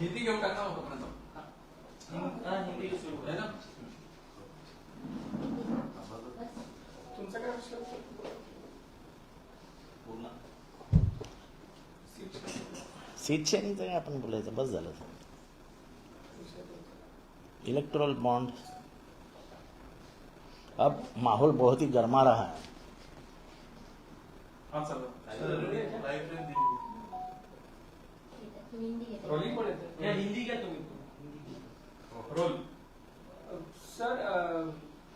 हिंदी घेऊन टाका मग तोपर्यंत ना? तुमचा काय काय आपण बोलायचं? बस झालं. इलेक्ट्रॉल बॉन्ड अब माहौल बहुत ही गर्मा रहा है। हाँ सर।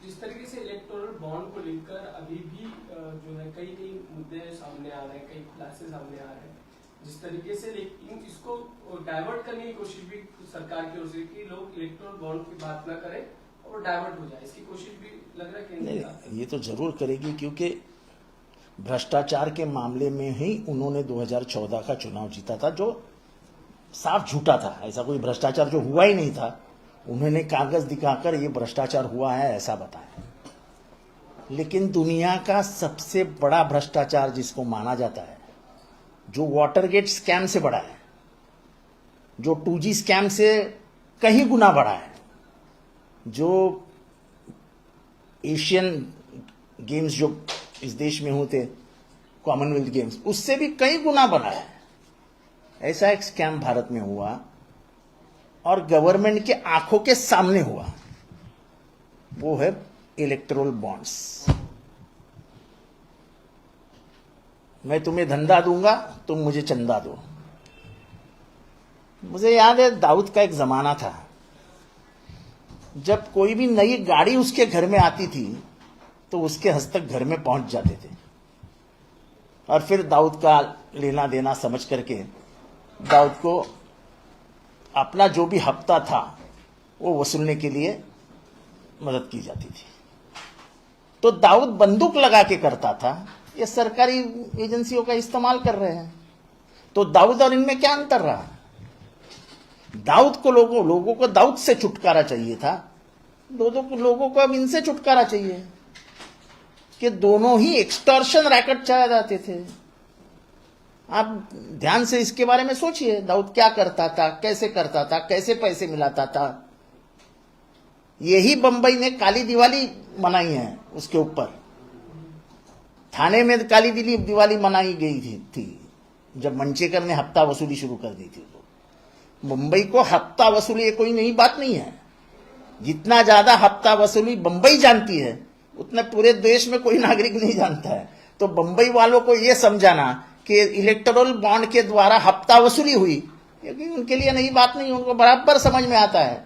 जिस तरीके से इलेक्टोरल बॉन्ड को लेकर अभी भी जो है कई कई मुद्दे सामने आ रहे हैं कई खुलासे सामने आ रहे हैं। जिस तरीके से लेकिन इसको डाइवर्ट करने की कोशिश भी सरकार की ओर से कि लोग इलेक्टोरल बॉन्ड की बात ना करें। और डाइवर्ट हो जाए इसकी कोशिश भी लग रहा है नहीं ये तो ज़रूर करेगी क्योंकि भ्रष्टाचार के मामले में ही उन्होंने 2014 का चुनाव जीता था जो साफ़ झूठा था ऐसा कोई भ्रष्टाचार जो हुआ ही नहीं था। उन्होंने कागज़ दिखाकर ये भ्रष्टाचार हुआ है ऐसा बताया। लेकिन दुनिया का सबसे बड़ा भ्रष्टाचार जिसको माना जाता है जो वाटरगेट स्कैम से बड़ा है जो टू स्कैम से कहीं गुना बड़ा है जो एशियन गेम्स जो इस देश में होते कॉमनवेल्थ गेम्स उससे भी कई गुना बना है। ऐसा एक स्कैम भारत में हुआ और गवर्नमेंट के आँखों के सामने हुआ। वो है इलेक्ट्रोल बॉन्ड्स मैं तुम्हें धंधा दूँगा, तुम मुझे चंदा दो। मुझे याद है, दाऊद का एक जमाना था। जब कोई भी नई गाड़ी उसके घर में आती थी तो उसके हस्तक घर में पहुँच जाते थे। और फिर दाऊद का लेना देना समझ करके दाऊद को अपना जो भी हफ़्ता था, वो वसूलने के लिए मदद की जाती थी। तो दाऊद बंदूक लगा के करता था। ये सरकारी एजेंसियों का इस्तेमाल कर रहे हैं। तो दाऊद और इनमें क्या अंतर रहा? दाऊद को लोगों लोगों को दाऊद से छुटकारा चाहिए था। को लोगों को अब इनसे छुटकारा चाहिए। कि दोनों ही एक्सटॉर्शन रैकेट चलाए जाते थे। आप ध्यान से इसके बारे में सोचिए दाऊद क्या करता था कैसे करता था कैसे पैसे मिलाता था। यही बंबई ने काली दिवाली मनाई है उसके ऊपर। थाने में काली दिली दिवाली मनाई गई थी, थी। जब मंचेकर ने हफ़्ता वसूली शुरू कर दी थी। तो मुंबई को हफ़्ता वसूली कोई नई बात नहीं है। जितना ज़्यादा हफ़्ता वसूली बंबई जानती है, उतना पूरे देश में कोई नागरिक नहीं जानता है। तो बंबई वालों को ये समझाना कि इलेक्टोरल बॉन्ड के द्वारा हफ़्ता वसूली हुई, क्योंकि उनके लिए नई बात नहीं, उनको बराबर समझ में आता है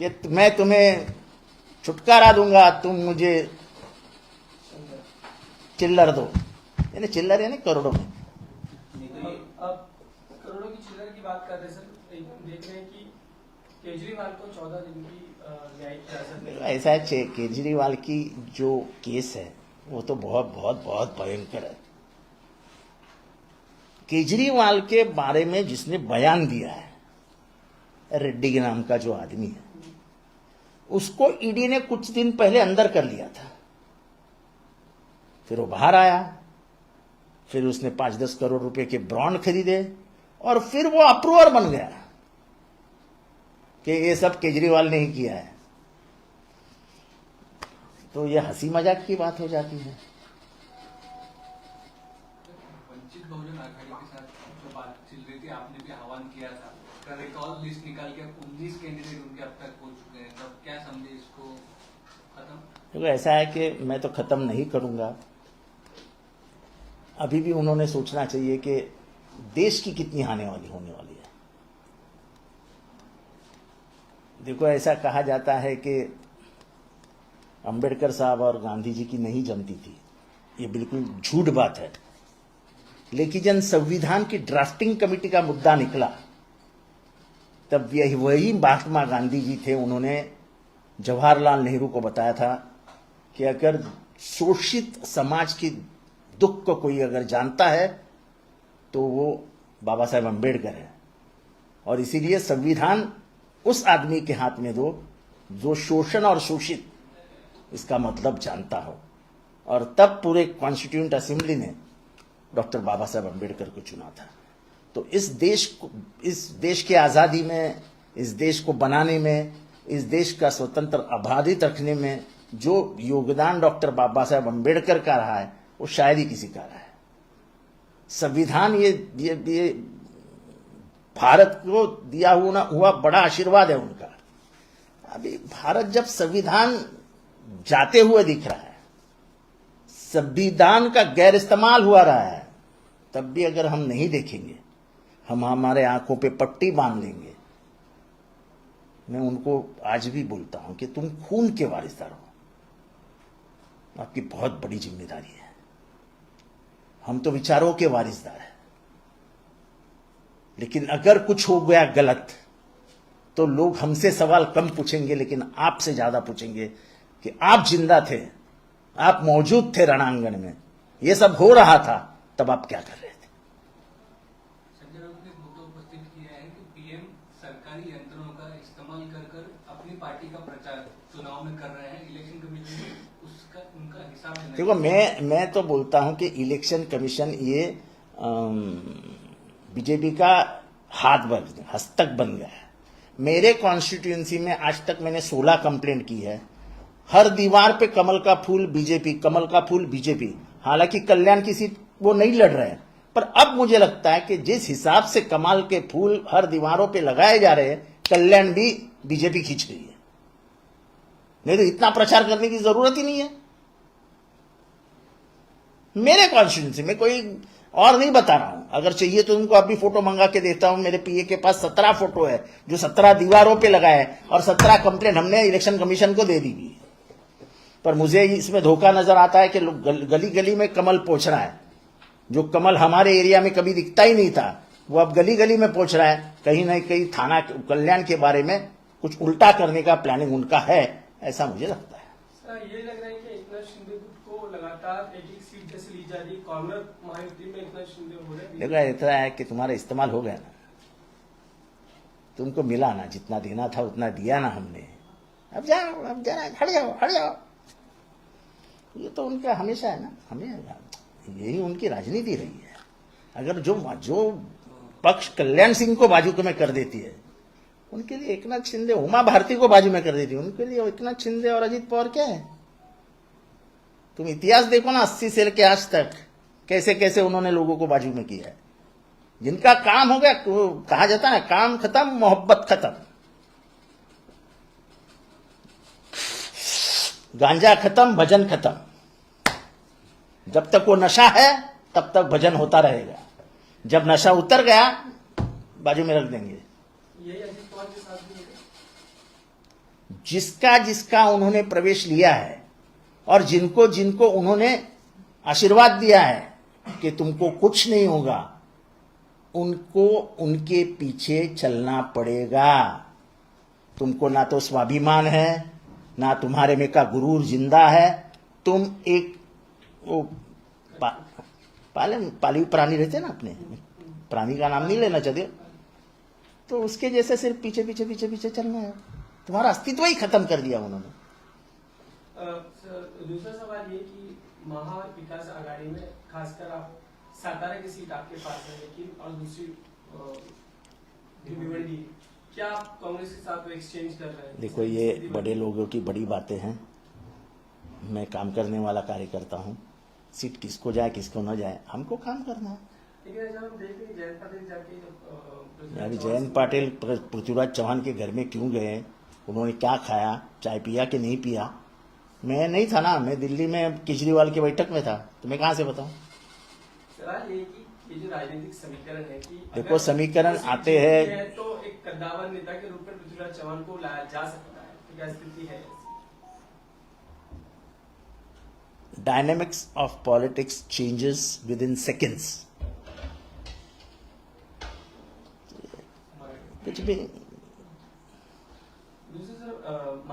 कि मैं तुम्हें छुटकारा दूँगा, तुम मुझे चिल्लर दो। यानी चिल्लर यानी करोड़ों में अब करोड़ों की चिल्लर की बात कर रहे सर। देख रहे हैं कि केजरीवाल को चौदह दिन की ऐसा है केजरीवाल की जो केस है, वो तो बहुत बहुत बहुत भयंकर है। केजरीवाल के बारे में जिसने बयान दिया है, रेड्डी के नाम का जो आदमी है, उसको ईडी ने कुछ दिन पहले अंदर कर लिया था। फिर वो बाहर आया, फिर उसने पाँच दस करोड़ रुपए के ब्रॉन्ड खरीदे और फिर वो अप्रूवर बन गया कि ये सब केजरीवाल ने ही किया है। तो ये हँसी मज़ाक की बात हो जाती है। लिस्ट निकाल के उन्नीस कैंडिडेट उनके अब तक हो चुके हैं। तब क्या समझे इसको? खत्म? देखो ऐसा है कि मैं तो खत्म नहीं करूँगा। अभी भी उन्होंने सोचना चाहिए कि देश की कितनी आने वाली होने वाली है? देखो, ऐसा कहा जाता है कि अंबेडकर साहब और गांधी जी की नहीं जमती थी। ये बिल्कुल झूठ बात है। लेकिन जब संविधान की ड्राफ्टिंग कमेटी का मुद्दा निकला। तब यही, वही महात्मा गांधी जी थे, उन्होंने जवाहरलाल नेहरू को बताया था कि अगर शोषित समाज की दुख को कोई अगर जानता है तो वो बाबा साहेब अंबेडकर है। और इसीलिए संविधान उस आदमी के हाथ में दो, जो शोषण और शोषित, इसका मतलब जानता हो। और तब पूरे कॉन्स्टिट्यूंट असेंबली ने डॉक्टर बाबा साहेब अंबेडकर को चुना था। तो इस देश को, इस देश की आज़ादी में, इस देश को बनाने में, इस देश का स्वतंत्र आबादित रखने में जो योगदान डॉक्टर बाबा साहेब अंबेडकर का रहा है, वो शायद ही किसी का रहा है। संविधान ये ये ये भारत को दिया हुआ हुआ बड़ा आशीर्वाद है उनका। अभी भारत जब संविधान जाते हुए दिख रहा है, संविधान का गैर इस्तेमाल हुआ रहा है, तब भी अगर हम नहीं देखेंगे, हम हमारे आँखों पे पट्टी बाँध लेंगे। मैं उनको आज भी बोलता हूँ कि तुम खून के वारिसदार हो आपकी बहुत बड़ी ज़िम्मेदारी है। हम तो विचारों के वारिसदार हैं। लेकिन अगर कुछ हो गया गलत तो लोग हमसे सवाल कम पूछेंगे, लेकिन आपसे ज़्यादा पूछेंगे कि आप ज़िंदा थे, आप मौजूद थे रणांगण में यह सब हो रहा था, तब आप क्या कर रहे थे संजय राउत ने मुद्दा उपस्थित किया है कि पीएम सरकारी यंत्रों का इस्तेमाल कर कर अपनी पार्टी का प्रचार चुनाव में कर रहे हैं इलेक्शन कमीशन ने उसका उनका हिसाब लेना देखो, मैं मैं तो बोलता हूँ कि इलेक्शन कमीशन ये बीजेपी का हाथ बन, हस्तक बन गया है। मेरे कॉन्स्टिट्यूएंसी में आज तक मैंने 16 कंप्लेंट की है। हर दीवार पे कमल का फूल बीजेपी, कमल का फूल बीजेपी। हालाँकि कल्याण की सीट वो नहीं लड़ रहे हैं। पर अब मुझे लगता है कि जिस हिसाब से कमाल के फूल हर दीवारों पे लगाए जा रहे हैं, कल्याण भी बीजेपी खींच रही है। नहीं तो इतना प्रचार करने की ज़रूरत ही नहीं है। मेरे कॉन्स्टिट्यूंसी में कोई और नहीं बता रहा हूँ। अगर चाहिए तो उनको अभी फ़ोटो मंगा के देता हूँ। मेरे पीए के पास सत्रह फ़ोटो है, जो सत्रह दीवारों पे लगाए है और सत्रह कंप्लेन हमने इलेक्शन कमीशन को दे दी हुई पर मुझे इसमें धोखा नज़र आता है कि लोग गली गली में कमल पहुँच रहा है। जो कमल हमारे एरिया में कभी दिखता ही नहीं था, वो अब गली गली में पहुँच रहा है। कहीं ना कहीं थाना कल्याण के बारे में कुछ उल्टा करने का प्लानिंग उनका है, ऐसा मुझे लगता है। ये लग रहा है कि को लगातार जा रही है। देखो, इतना है कि तुम्हारा इस्तेमाल हो गया ना। तुमको मिला ना, जितना देना था उतना दिया ना हमने। अब जाओ, अब जरा हट जाओ हट जाओ। ये तो उनका हमेशा है ना, हमें यही उनकी राजनीति रही है। अगर जो जो पक्ष कल्याण सिंह को बाजू में कर देती है, उनके लिए एकनाथ शिंदे उमा भारती को बाजू में कर देती है। उनके लिए एकनाथ शिंदे और अजीत पवार क्या है? तुम इतिहास देखो ना, अस्सी से लेके आज तक, कैसे कैसे उन्होंने लोगों को बाजू में किया है। जिनका काम हो गया वो कहा जाता है, काम खत्म, मोहब्बत खत्म। गांजा खत्म, भजन खत्म। जब तक वो नशा है, तब तक भजन होता रहेगा। जब नशा उतर गया, बाजू में रख देंगे। जिसका जिसका उन्होंने प्रवेश लिया है और जिनको जिनको उन्होंने आशीर्वाद दिया है कि तुमको कुछ नहीं होगा उनको उनके पीछे चलना पड़ेगा। तुमको ना तो स्वाभिमान है ना तुम्हारे में का गुरूर ज़िंदा है। तुम एक वो पा, पाले पाली प्राणी रहते ना अपने प्राणी का नाम नहीं लेना चाहते। तो उसके जैसे सिर्फ़ पीछे पीछे पीछे पीछे चलना है। तुम्हारा अस्तित्व ही खत्म कर दिया उन्होंने। दूसरा सवाल ये कि महा विकास आघाड़ी में खासकर आप सातारा की सीट आपके पास है लेकिन और दूसरी भिवंडी क्या आप कांग्रेस के साथ एक्सचेंज कर रहे हैं? देखो ये बड़े लोगों की बड़ी बातें हैं। मैं काम करने वाला कार्यकर्ता हूँ। सीट किसको जाए किसको न जाए हमको काम करना है। अभी जयंत पाटिल पृथ्वीराज चौहान के घर में क्यों गए उन्होंने क्या खाया चाय पिया कि नहीं पिया? मैं नहीं था ना मैं दिल्ली में केजरीवाल की बैठक में था तो मैं कहाँ से बताऊँ? सवाल ये कि ये जो राजनीतिक समीकरण देखो, समीकरण आते हैं- तो एक कद्दावर नेता के रूप में पृथ्वीराज चौहान को लाया जा सकता है। तो क्या स्थिति है? ऐसी? dynamics of politics changes within seconds. कुछ भी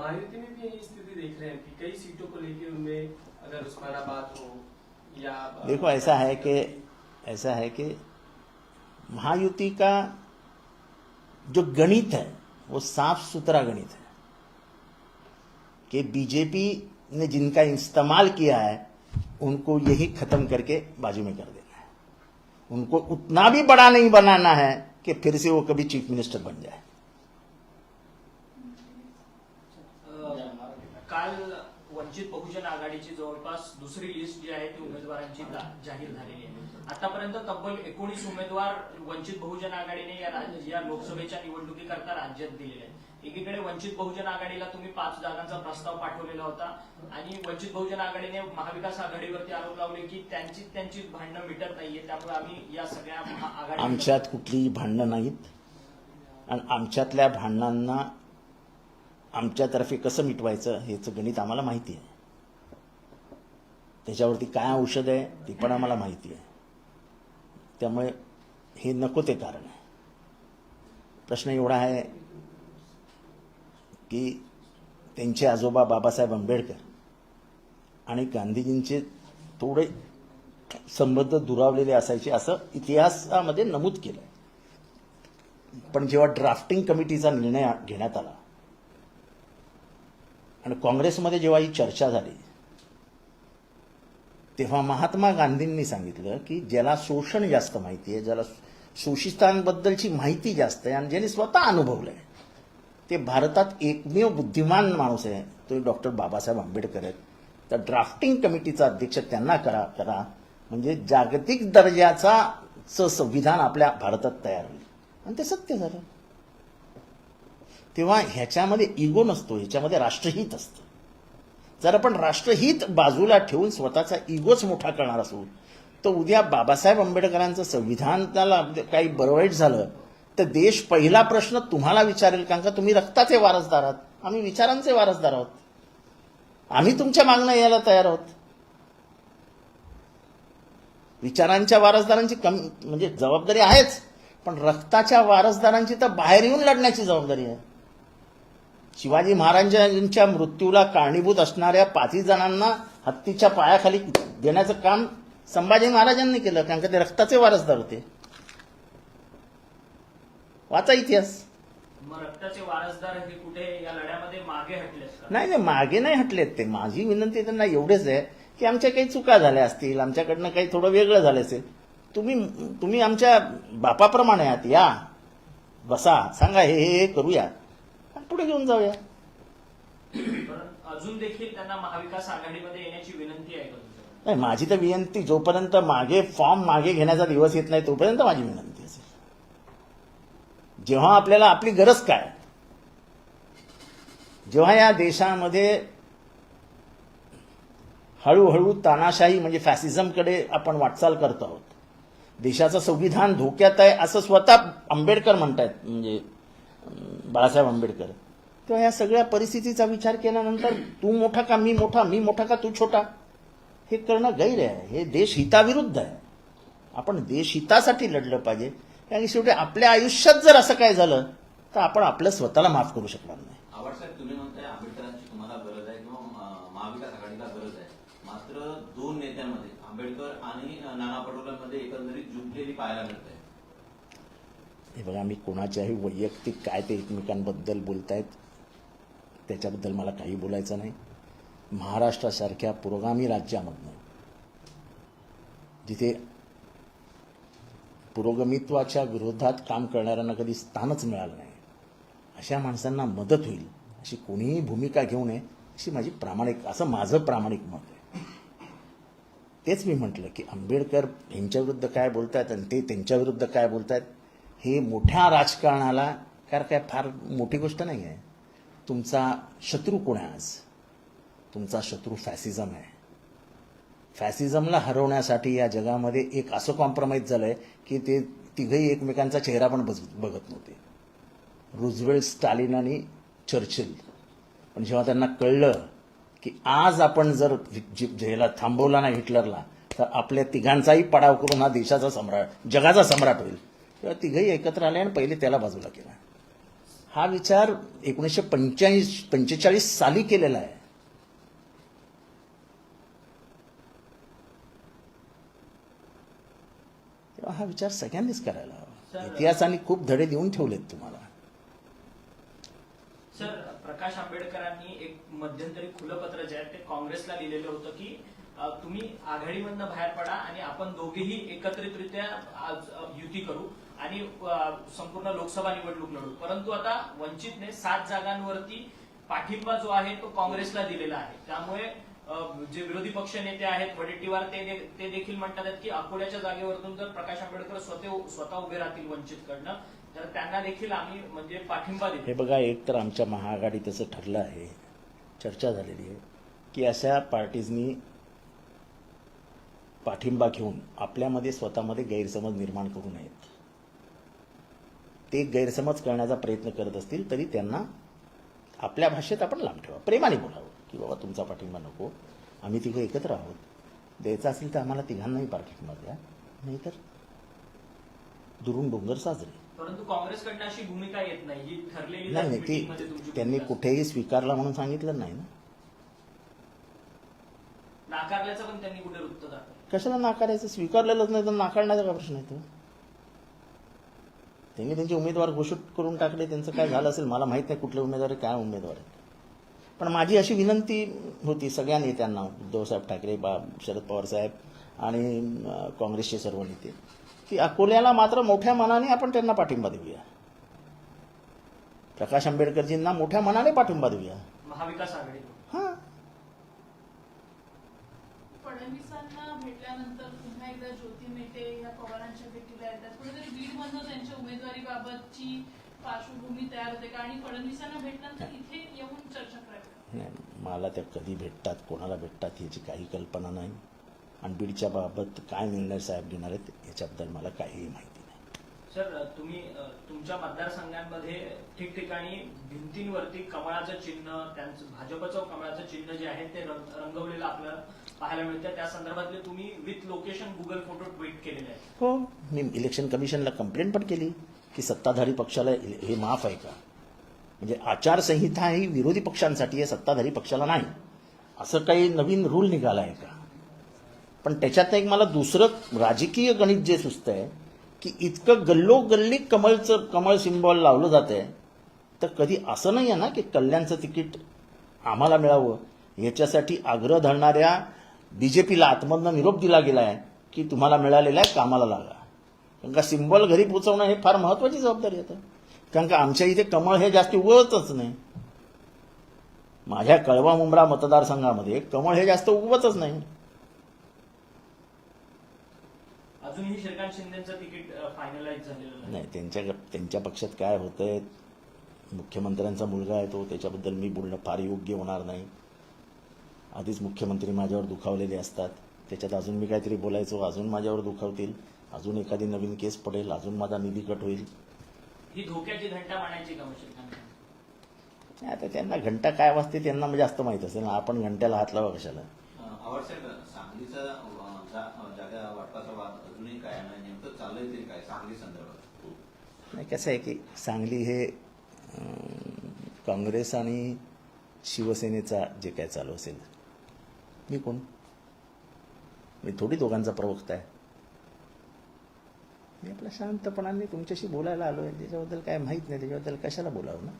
महायुति में भी यही स्थिति देख रहे हैं कि कई सीटों को लेकर उनमें अगर उस्मानाबाद हो या देखो, ऐसा है कि, ऐसा है कि महायुति का जो गणित है, वो साफ़ सुथरा गणित है कि बीजेपी ने जिनका इस्तेमाल किया है, उनको यही खत्म करके बाजू में कर देना है। उनको उतना भी बड़ा नहीं बनाना है कि फिर से वो कभी चीफ मिनिस्टर बन जाए। जवळपास दुसरी लिस्ट जी आहे ती उमेदवारांची जाहीर झालेली आहे. आतापर्यंत तब्बल एकोणीस उमेदवार वंचित बहुजन आघाडीने या या लोकसभेच्या निवडणुकीकरता राज्यात दिलेले आहेत. एकीकडे वंचित बहुजन आघाडीला तुम्ही पाच जागांचा प्रस्ताव पाठवलेला होता आणि वंचित बहुजन आघाडीने महाविकास आघाडीवरती आरोप लावले की त्यांची त्यांची भांडणं मिटत नाहीये त्यामुळे आम्ही या सगळ्या आघाडी आमच्यात कुठलीही भांडणं नाहीत. आणि आमच्यातल्या भांडणांना आमच्यातर्फे कसं मिटवायचं हेचं गणित आम्हाला माहिती आहे. त्याच्यावरती काय औषध आहे ती पण आम्हाला माहिती आहे. त्यामुळे हे नको ते कारण आहे. प्रश्न एवढा आहे की त्यांचे आजोबा बाबासाहेब आंबेडकर आणि गांधीजींचे थोडे संबंध दुरावलेले असायचे असं इतिहासामध्ये नमूद केलं आहे पण जेव्हा ड्राफ्टिंग कमिटीचा निर्णय घेण्यात आला आणि काँग्रेसमध्ये जेव्हा ही चर्चा झाली तेव्हा महात्मा गांधींनी सांगितलं की ज्याला शोषण जास्त माहिती आहे ज्याला शोषितांबद्दलची माहिती जास्त आहे आणि ज्याने स्वतः अनुभवलं आहे ते भारतात एकमेव बुद्धिमान माणूस आहे तो डॉक्टर बाबासाहेब आंबेडकर आहेत. तर ड्राफ्टिंग कमिटीचा अध्यक्ष त्यांना करा करा. म्हणजे जागतिक दर्जाचा चं संविधान आपल्या भारतात तयार होईल. आणि ते सत्य झालं. तेव्हा ह्याच्यामध्ये इगो नसतो ह्याच्यामध्ये राष्ट्रहित असतं. जर आपण राष्ट्रहित बाजूला ठेवून स्वतःचा इगोच मोठा करणार असू तर उद्या बाबासाहेब आंबेडकरांचं संविधान त्याला काही बरवाईट झालं तर देश पहिला प्रश्न तुम्हाला विचारेल कारण का तुम्ही रक्ताचे वारसदार आहात. आम्ही विचारांचे वारसदार आहोत. आम्ही तुमच्या मागण्या यायला तयार आहोत. विचारांच्या वारसदारांची कम म्हणजे जबाबदारी आहेच पण रक्ताच्या वारसदारांची तर बाहेर येऊन लढण्याची जबाबदारी आहे. शिवाजी महाराजांच्या मृत्यूला कारणीभूत असणाऱ्या पाचही जणांना हत्तीच्या पायाखाली देण्याचं काम संभाजी महाराजांनी केलं कारण का ते रक्ताचे वारसदार होते. वाचा इतिहास. रक्ताचे वारसदार हे कुठे या लढ्यामध्ये मागे हटलेत का? नाही नाही मागे नाही हटलेत ते. माझी विनंती त्यांना एवढेच आहे की आमच्या काही चुका झाल्या असतील आमच्याकडनं काही थोडं वेगळं झालं असेल. तुम्ही तुम्ही आमच्या बापाप्रमाणे आहात. या. बसा. सांगा हे हे करूया. पुढे घेऊन जाऊया. अजून देखील त्यांना महाविकास आघाडीमध्ये येण्याची विनंती आहे का नाही माझी तर विनंती जोपर्यंत मागे फॉर्म मागे घेण्याचा दिवस येत नाही तोपर्यंत माझी विनंती असेल. जेव्हा आपल्याला आपली गरज काय? जेव्हा या देशामध्ये हळूहळू तानाशाही म्हणजे फॅसिझमकडे आपण वाटचाल करत आहोत देशाचं संविधान धोक्यात आहे असं स्वतः आंबेडकर म्हणतायत म्हणजे बाळासाहेब आंबेडकर. तेव्हा या सगळ्या परिस्थितीचा विचार केल्यानंतर तू मोठा का मी मोठा मी मोठा का तू छोटा? हे करणं गैर आहे. हे देश हिताविरुद्ध आहे. आपण देश हितासाठी लढलं पाहिजे. कारण शेवटी आपल्या आयुष्यात जर असं काय झालं तर आपण आपलं स्वतःला माफ करू शकणार नाही. आवड साहेब तुम्ही म्हणताय आंबेडकरांची तुम्हाला गरज आहे किंवा अं, महाविकास आघाडीला गरज आहे. मात्र दोन नेत्यांमध्ये आंबेडकर आणि नाना पटोलेंमध्ये एकंदरीत जुंपलेली पाहायला मिळत हे बघा मी कोणाच्याही वैयक्तिक काय ते एकमेकांबद्दल बोलतायत त्याच्याबद्दल मला काही बोलायचं नाही. महाराष्ट्रासारख्या पुरोगामी राज्यामधनं जिथे पुरोगमित्वाच्या विरोधात काम करणाऱ्यांना कधी स्थानच मिळालं नाही अशा माणसांना मदत होईल अशी कोणीही भूमिका घेऊ नये अशी माझी प्रामाणिक असं माझं प्रामाणिक मत आहे. तेच मी म्हटलं की आंबेडकर यांच्याविरुद्ध काय बोलतायत आणि ते त्यांच्याविरुद्ध काय बोलतायत हे मोठ्या राजकारणाला कारण काय फार मोठी गोष्ट नाही आहे. तुमचा शत्रू कोण आहे आज? तुमचा शत्रू फॅसिझम आहे. फॅसिझमला हरवण्यासाठी या जगामध्ये एक असं कॉम्प्रोमाइज झालं आहे की ते तिघही एकमेकांचा चेहरा पण बज बघत नव्हते. रुझवेल्ट स्टालिन आणि चर्चिल. पण जेव्हा त्यांना कळलं की आज आपण जर जि- ह्याला थांबवला नाही हिटलरला तर आपल्या तिघांचाही पडाव करून हा देशाचा सम्राट जगाचा सम्राट होईल. तेव्हा तिघही एकत्र आले आणि पहिले त्याला बाजूला केला. हा विचार एकोणीसशे पंच्याऐंशी पंचेचाळीस साली केलेला आहे. तेव्हा हा विचार सगळ्यांनीच करायला हवा. इतिहासाने खूप धडे देऊन ठेवलेत तुम्हाला. सर प्रकाश आंबेडकरांनी एक मध्यंतरी खुलं पत्र जे आहे ते काँग्रेसला लिहिलेलं होतं की तुम्ही आघाडीमधनं बाहेर पडा आणि आपण दोघेही एकत्रितरित्या युती करू. आणि संपूर्ण लोकसभा निवडणूक लढू. परंतु आता वंचितने सात जागांवरती पाठिंबा जो आहे तो काँग्रेसला दिलेला आहे. त्यामुळे जे विरोधी पक्ष नेते आहेत वडेट्टीवार ते दे- ते देखील म्हणतात की अकोल्याच्या जागेवरतून जर प्रकाश आंबेडकर स्वतः स्वतः उभे राहतील वंचितकडनं तर त्यांना देखील आम्ही म्हणजे पाठिंबा हे बघा एक तर आमच्या महाआघाडी तसं ठरलं आहे चर्चा झालेली आहे की अशा पार्टीजनी पाठिंबा घेऊन आपल्यामध्ये स्वतःमध्ये गैरसमज निर्माण करू नयेत. ते गैरसमज करण्याचा प्रयत्न करत असतील तरी त्यांना आपल्या भाषेत आपण लांब ठेवा. प्रेमाने बोलावं की बाबा तुमचा पाठिंबा नको आम्ही तिघं एकत्र आहोत. द्यायचं असेल तर आम्हाला तिघांनाही पाठिंबा द्या. नाहीतर दुरून डोंगर साजरे. परंतु काँग्रेसकडनं अशी भूमिका येत नाही ही ठरलेली नाही नाही ती त्यांनी कुठेही स्वीकारला म्हणून सांगितलं नाही ना. नाकारल्याचं पण त्यांनी कुठे वृत्त दाखवलं? कशाला नाकारायचं? स्वीकारलेलंच नाही तर नाकारण्याचा काय प्रश्न येतो त्यांनी त्यांचे उमेदवार घोषित करून टाकले त्यांचं काय झालं असेल मला माहीत नाही कुठले उमेदवार आहे काय उमेदवार आहेत. पण माझी अशी विनंती होती सगळ्या नेत्यांना उद्धवसाहेब ठाकरे बा शरद पवार साहेब आणि काँग्रेसचे सर्व नेते की अकोल्याला मात्र मोठ्या मनाने आपण त्यांना पाठिंबा देऊया. प्रकाश आंबेडकरजींना मोठ्या मनाने पाठिंबा देऊया. महाविकास आघाडी. हां. फडणवीसांना भेटल्यानंतर पुन्हा एकदा ज्योती मेटे या पवारांच्या कुठेतरी बीडमधनं त्यांच्या उमेदवारीबाबतची पार्श्वभूमी तयार होते का? आणि फडणवीसांना भेटल्यानंतर इथे येऊन चर्चा करावी नाही मला त्या कधी भेटतात कोणाला भेटतात याची काही कल्पना नाही. आणि बीडच्या बाबत काय निर्णय साहेब घेणार आहेत याच्याबद्दल मला काहीही माहिती सर तुम्ही तुमच्या मतदारसंघांमध्ये ठिकठिकाणी भिंतींवरती कमळाचं चिन्ह त्यांचं भाजपचं कमळाचं चिन्ह जे आहे ते रंग- रंगवलेलं आपल्याला पाहायला मिळतं. त्या संदर्भातले तुम्ही with location Google photo tweet केलेले आहेत. हो मी इलेक्शन कमिशनला कंप्लेंट पण केली की सत्ताधारी पक्षाला हे माफ आहे का? म्हणजे आचारसंहिता ही विरोधी पक्षांसाठी आहे सत्ताधारी पक्षाला नाही. असं काही नवीन रूल निघाला आहे का? पण त्याच्यात एक मला दुसरं राजकीय गणित जे सुचतं आहे की इतकं गल्लोगल्ली कमळचं कमळ सिम्बॉल लावलं जात आहे तर कधी असं नाही आहे ना की कल्याणचं तिकीट आम्हाला मिळावं. याच्यासाठी आग्रह धरणाऱ्या बी जे पीला आतमधनं निरोप दिला गेला आहे की तुम्हाला मिळालेला आहे कामाला लागा. कारण का सिम्बॉल घरी पोचवणं हे फार महत्वाची जबाबदारी आहे कारण का आमच्या इथे कमळ हे जास्ती उगवतच नाही. माझ्या कळवा मुंब्रा मतदारसंघामध्ये कमळ हे जास्त उगवतच नाही. अजूनही श्रीकांत शिंदेचं तिकीट फायनलाइज झालेलं नाही. नाही त्यांच्या त्यांच्या पक्षात काय होतंय मुख्यमंत्र्यांचा मुलगा आहे तो त्याच्याबद्दल मी बोलणं फार योग्य होणार नाही. आधीच मुख्यमंत्री माझ्यावर दुखावलेले असतात. त्याच्यात अजून मी काहीतरी बोलायचो अजून माझ्यावर दुखावतील अजून एखादी नवीन केस पडेल अजून माझा निधी कट होईल. ही धोक्याची घंटा मानायची का मग श्रीकांत आता त्यांना घंटा काय वाजते त्यांना जास्त माहीत असेल ना. आपण घंट्याला हात लावा कशाला? सांगलीचा जागा वाटपाचा वाद अजूनही कायम आहे नेमकं चाललंय काय? सांगली संदर्भात नाही कसं आहे की सांगली हे काँग्रेस आणि शिवसेनेचा जे काय चालू असेल. मी कोण? मी थोडी दोघांचा प्रवक्ता आहे. मी आपल्या शांतपणाने तुमच्याशी बोलायला आलो आहे त्याच्याबद्दल काय माहीत नाही. त्याच्याबद्दल कशाला बोलावं ना?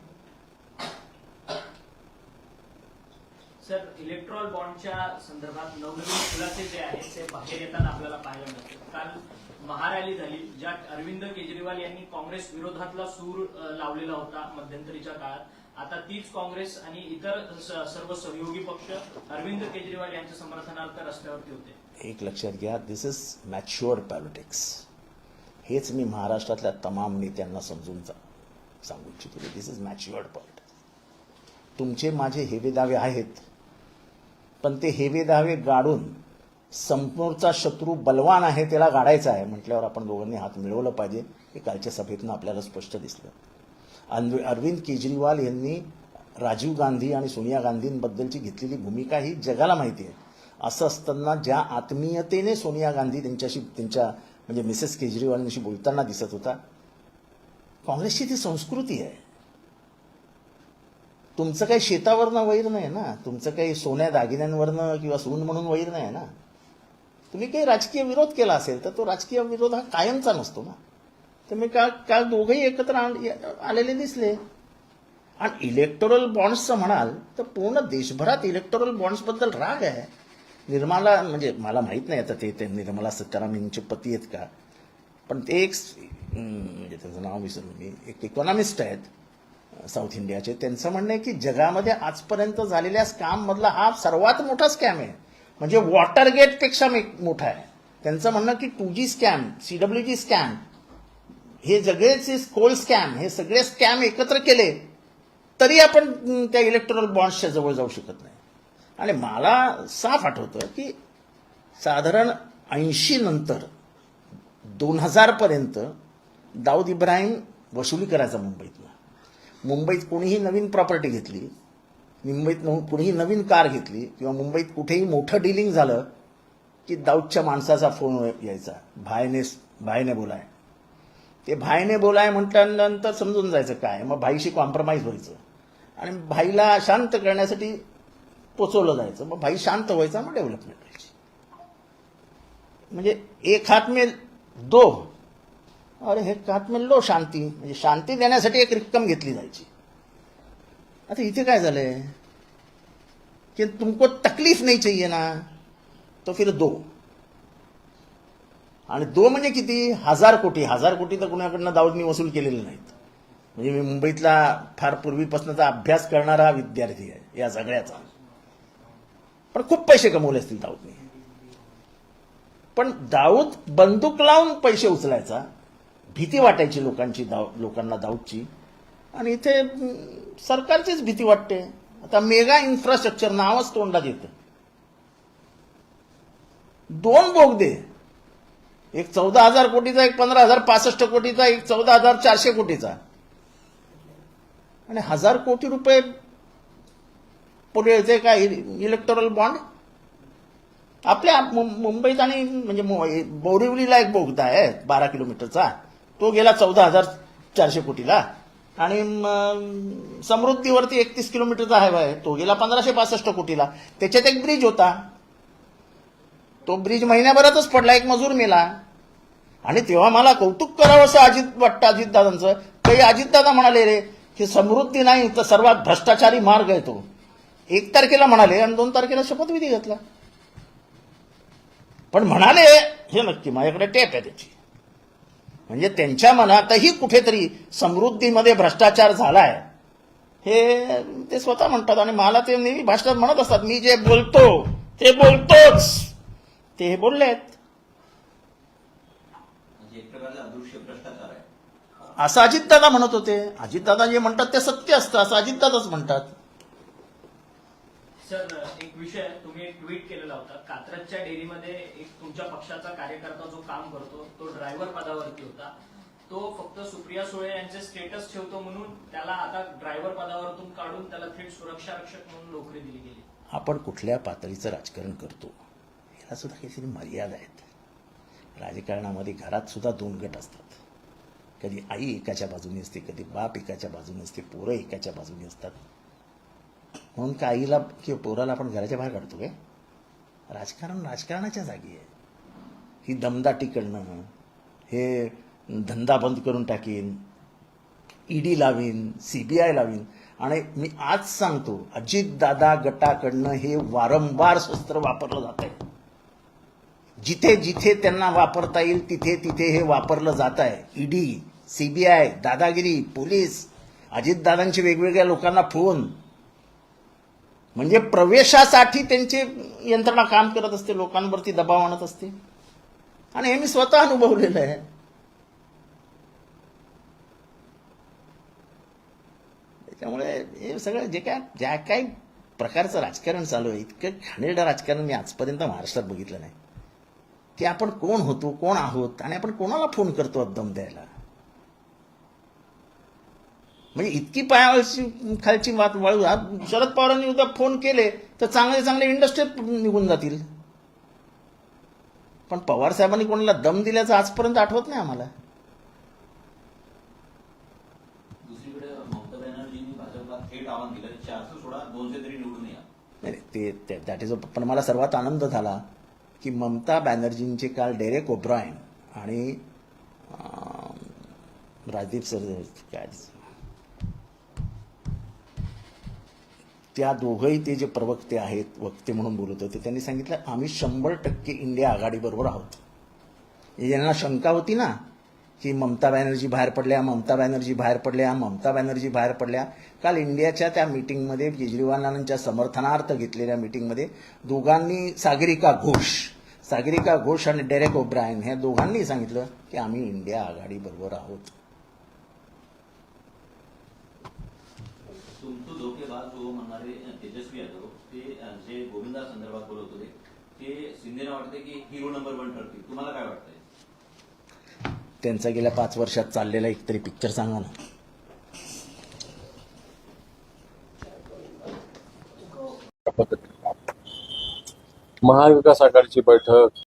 सर इलेक्ट्रॉल बॉन्डच्या संदर्भात नवनवीन खुलासे जे आहेत ते बाहेर येताना आपल्याला पाहायला मिळतात काल महारॅली झाली ज्यात अरविंद केजरीवाल यांनी काँग्रेस विरोधातला सूर लावलेला होता मध्यंतरीच्या काळात. आता तीच काँग्रेस आणि इतर सर्व सहयोगी पक्ष अरविंद केजरीवाल यांच्या समर्थनार्थ रस्त्यावरती होते. एक लक्षात घ्या दिस इज मॅच्युअर पॉलिटिक्स हेच मी महाराष्ट्रातल्या तमाम नेत्यांना समजून सांगू इच्छितो. दिस इज मॅच्युअर्ड पॉलिटिक्स तुमचे माझे हेवे दावे आहेत. पण ते हेवे दावे गाडून संपूर्णचा शत्रू बलवान आहे त्याला गाडायचा आहे म्हटल्यावर आपण दोघांनी हात मिळवलं पाहिजे हे कालच्या सभेतून आपल्याला स्पष्ट दिसलं. अरवि- अरविंद केजरीवाल यांनी राजीव गांधी आणि सोनिया गांधींबद्दलची घेतलेली भूमिका ही जगाला माहिती आहे. असं असताना ज्या आत्मीयतेने सोनिया गांधी त्यांच्याशी त्यांच्या म्हणजे मिसेस केजरीवालांशी बोलताना दिसत होता काँग्रेसची ती संस्कृती आहे. तुमचं काही शेतावरनं वैर नाही ना. तुमचं काही सोन्या दागिन्यांवरनं किंवा सून म्हणून वैर नाही ना. तुम्ही काही राजकीय विरोध केला असेल तर तो राजकीय विरोध हा कायमचा नसतो ना. तर मी काल काल दोघंही एकत्र आण- आलेले दिसले. आणि इलेक्टोरल बॉन्ड्सचं म्हणाल तर पूर्ण देशभरात इलेक्टोरल बॉन्ड्सबद्दल राग आहे. निर्मला म्हणजे मला माहीत नाही आता ते ते निर्मला सीतारामन यांचे पती आहेत का. पण ते एक म्हणजे त्याचं नाव विसरलो मी एक इकॉनॉमिस्ट आहेत. साऊथ इंडियाचे. त्यांचं म्हणणं आहे की जगामध्ये आजपर्यंत झालेल्या स्कॅममधला हा सर्वात मोठा स्कॅम आहे. म्हणजे वॉटरगेटपेक्षा मोठा आहे. त्यांचं म्हणणं की two G scam C W G scam हे सगळेचे कोल स्कॅम हे सगळे स्कॅम एकत्र केले तरी आपण त्या इलेक्ट्रॉनिक बॉन्ड्सच्या जवळ जाऊ शकत नाही. आणि मला साफ आठवतं की साधारण ऐंशी नंतर दोन हजारपर्यंत दाऊद इब्राहिम वसुली करायचा मुंबईतनं मुंबईत कोणीही नवीन प्रॉपर्टी घेतली मुंबईत कुणीही कोणीही नवीन कार घेतली किंवा मुंबईत कुठेही मोठं डिलिंग झालं की दाऊदच्या माणसाचा फोन यायचा. भाईने भाईने बोलाय. ते भाईने बोलाय म्हटल्यानंतर समजून जायचं काय? मग भाईशी कॉम्प्रोमाइज व्हायचं. आणि भाईला शांत करण्यासाठी पोचवलं जायचं. मग भाई शांत व्हायचा मग डेव्हलपमेंट व्हायची. म्हणजे एक हात मे दो अरे हे कात म्हणलो शांती. म्हणजे शांती देण्यासाठी एक रक्कम घेतली जायची. आता इथे काय झालंय? की तुमको तकलीफ नाही चाहिए ना तो फिर दो. आणि दो म्हणजे किती? हजार कोटी. हजार कोटी तर कुणाकडनं दाऊदनी वसूल केलेले नाहीत. म्हणजे मी मुंबईतला फार पूर्वीपासूनचा अभ्यास करणारा विद्यार्थी आहे या सगळ्याचा. पण खूप पैसे कमवले असतील दाऊदने. पण दाऊद बंदूक लावून पैसे उचलायचा भीती वाटायची लोकांची दाव लोकांना दाऊदची आणि इथे सरकारचीच भीती वाटते. आता मेगा इन्फ्रास्ट्रक्चर नावच तोंडात येतं. दोन बोगदे. एक चौदा हजार कोटीचा एक पंधरा हजार पासष्ट कोटीचा एक चौदा हजार चारशे कोटीचा. आणि हजार कोटी रुपये पुढे काय इलेक्टोरल बॉन्ड आपल्या मुं- मुंबईत आणि म्हणजे बोरिवलीला एक बोगदा आहे बारा किलोमीटरचा. तो गेला चौदा हजार चारशे कोटीला. आणि समृद्धीवरती एकतीस किलोमीटरचा हायवे आहे तो गेला पंधराशे पासष्ट कोटीला. त्याच्यात एक ब्रिज होता. तो ब्रिज महिन्याभरातच पडला एक मजूर मेला. आणि तेव्हा मला कौतुक करावं असं अजित वाटतं अजितदादांचं. काही अजितदादा म्हणाले रे की समृद्धी नाही तर सर्वात भ्रष्टाचारी मार्ग आहे तो. एक तारखेला म्हणाले आणि दोन तारखेला शपथविधी घेतला. पण म्हणाले हे नक्की माझ्याकडे टेप आहे त्याची. म्हणजे त्यांच्या मनातही कुठेतरी समृद्धीमध्ये भ्रष्टाचार झालाय. हे ते स्वतः म्हणतात आणि मला ते नेहमी भाषणात म्हणत असतात मी जे बोलतो ते बोलतोच. ते हे बोललेत. म्हणजे असं अजितदादा म्हणत होते. अजितदादा जे म्हणतात ते सत्य असतं असं अजितदादाच म्हणतात. सर एक विषय तुम्ही एक ट्विट केलेला होता. कात्रजच्या डेअरीमध्ये एक तुमच्या पक्षाचा कार्यकर्ता जो काम करतो तो ड्रायव्हर पदावरती होता. तो फक्त सुप्रिया सुळे यांचे स्टेटस ठेवतो म्हणून त्याला आता ड्रायव्हर पदावरतून काढून त्याला थेट सुरक्षा रक्षक म्हणून नोकरी दिली गेली. आपण कुठल्या पातळीचं राजकारण करतो याला सुद्धा काहीतरी मर्यादा आहेत. राजकारणामध्ये घरात सुद्धा दोन गट असतात. कधी आई एकाच्या बाजूने असते कधी बाप एकाच्या बाजूने असते पोरं एकाच्या बाजूने असतात. म्हणून का आईला किंवा पोराला आपण घराच्या बाहेर काढतो काय? राजकारण राजकारणाच्या जागी आहे. ही दमदाटी करणं हे धंदा बंद करून टाकीन ईडी लावीन सीबीआय लावीन. आणि मी आज सांगतो अजितदादा गटाकडनं हे वारंवार शस्त्र वापरलं जात आहे. जिथे जिथे त्यांना वापरता येईल तिथे तिथे हे वापरलं जात आहे. ईडी सीबीआय दादागिरी पोलीस अजितदादांचे वेगवेगळ्या लोकांना फोन म्हणजे प्रवेशासाठी त्यांची यंत्रणा काम करत असते लोकांवरती दबाव आणत असते. आणि हे मी स्वतः अनुभवलेलं आहे. त्याच्यामुळे हे सगळं जे काय ज्या काही प्रकारचं राजकारण चालू आहे इतकं घाणेरडं राजकारण मी आजपर्यंत महाराष्ट्रात बघितलं नाही. की आपण कोण होतो कोण आहोत आणि आपण कोणाला फोन करतो अब्दम द्यायला म्हणजे इतकी पायावरची खालची वात वाळू आज शरद पवारांनी उद्या फोन केले तर चांगले चांगले इंडस्ट्रीत निघून जातील. पण पवार साहेबांनी कोणाला दम दिल्याचं आजपर्यंत आठवत नाही आम्हाला. ते दॅट इज पण मला सर्वात आनंद झाला की ममता बॅनर्जींचे काल डेरेक ओब्रायन आणि राजदीप सर काय त्या दोघंही ते जे प्रवक्ते आहेत वक्ते म्हणून बोलत होते त्यांनी सांगितलं आम्ही शंभर टक्के इंडिया आघाडीबरोबर आहोत. म्हणजे यांना शंका होती ना की ममता बॅनर्जी बाहेर पडल्या ममता बॅनर्जी बाहेर पडल्या ममता बॅनर्जी बाहेर पडल्या. काल इंडियाच्या त्या मीटिंगमध्ये केजरीवालांच्या समर्थनार्थ घेतलेल्या मीटिंगमध्ये दोघांनी सागरिका घोष सागरिका घोष आणि डेरेक ओब्रायन ह्या दोघांनी सांगितलं की आम्ही इंडिया आघाडीबरोबर आहोत. तुमचं धोकेबाज जो म्हणणारे तेजस्वी यादव ते जे गोविंदा संदर्भात बोलत होते ते शिंदेना वाटते की हिरो नंबर वन ठरतील. तुम्हाला काय वाटतंय? त्यांचा गेल्या पाच वर्षात चाललेला एक तरी पिक्चर सांगा ना. महाविकास आघाडीची बैठक.